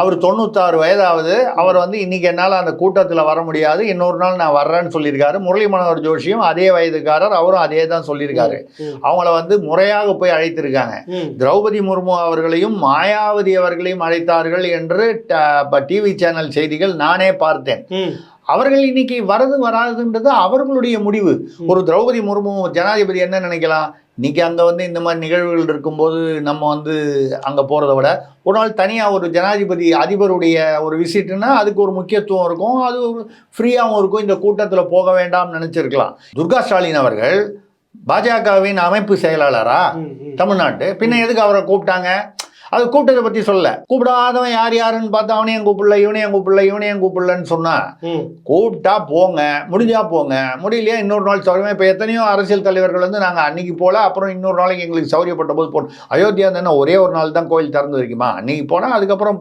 அவர் தொண்ணூத்தாறு வயதாவது அவர் வந்து இன்னைக்கு என்னால் அந்த கூட்டத்தில் வர முடியாது இன்னொரு நாள் நான் வர்றேன்னு சொல்லியிருக்காரு முரளி மனோகர் ஜோஷியும் அதே வயதுக்காரர் அவரும் அதே தான் சொல்லியிருக்காரு. அவங்கள வந்து முறையாக போய் அழைத்திருக்காங்க. திரௌபதி முர்மு அவர்களையும் மாயாவதி அவர்களையும் அழைத்தார்கள் என்று டிவி சேனல் செய்திகள் நானே பார்த்தேன். அவர்கள் இன்னைக்கு வரது வராதுன்றது அவர்களுடைய முடிவு. ஒரு திரௌபதி முர்மு ஜனாதிபதி என்ன நினைக்கலாம்? இன்னைக்கு அங்கே வந்து இந்த மாதிரி நிகழ்வுகள் இருக்கும்போது நம்ம வந்து அங்கே போகிறத விட ஒரு நாள் தனியாக ஒரு ஜனாதிபதி அதிபருடைய ஒரு விசிட்னா அதுக்கு ஒரு முக்கியத்துவம் இருக்கும். அது ஒரு ஃப்ரீயாகவும் இருக்கும். இந்த கூட்டத்தில் போக வேண்டாம்னு நினச்சிருக்கலாம். துர்கா ஸ்டாலின் அவர்கள் பாஜகவின் அமைப்பு செயலாளரா. தமிழ்நாட்டு. பின்ன எதுக்கு அவரை கூப்பிட்டாங்க? அது கூப்பிட்டதை பற்றி சொல்ல கூப்பிடாதவன் யார் யாருன்னு பார்த்தா அவனையும் கூப்பிடல இவனையும் கூப்பிடல இவனையும் கூப்பிடலன்னு சொன்னா ம். கூப்பிட்டா போங்க முடிஞ்சா போங்க. முடியலையா இன்னொரு நாள் சௌரியமே இப்போ எத்தனையோ அரசியல் தலைவர்கள் வந்து நாங்கள் அன்னைக்கு போல அப்புறம் இன்னொரு நாளைக்கு எங்களுக்கு சௌரியப்பட்ட போது போனோம் அயோத்தியா தானே ஒரே ஒரு நாள் தான் கோயில் திறந்து வைக்குமா? அன்னைக்கு போனால் அதுக்கப்புறம்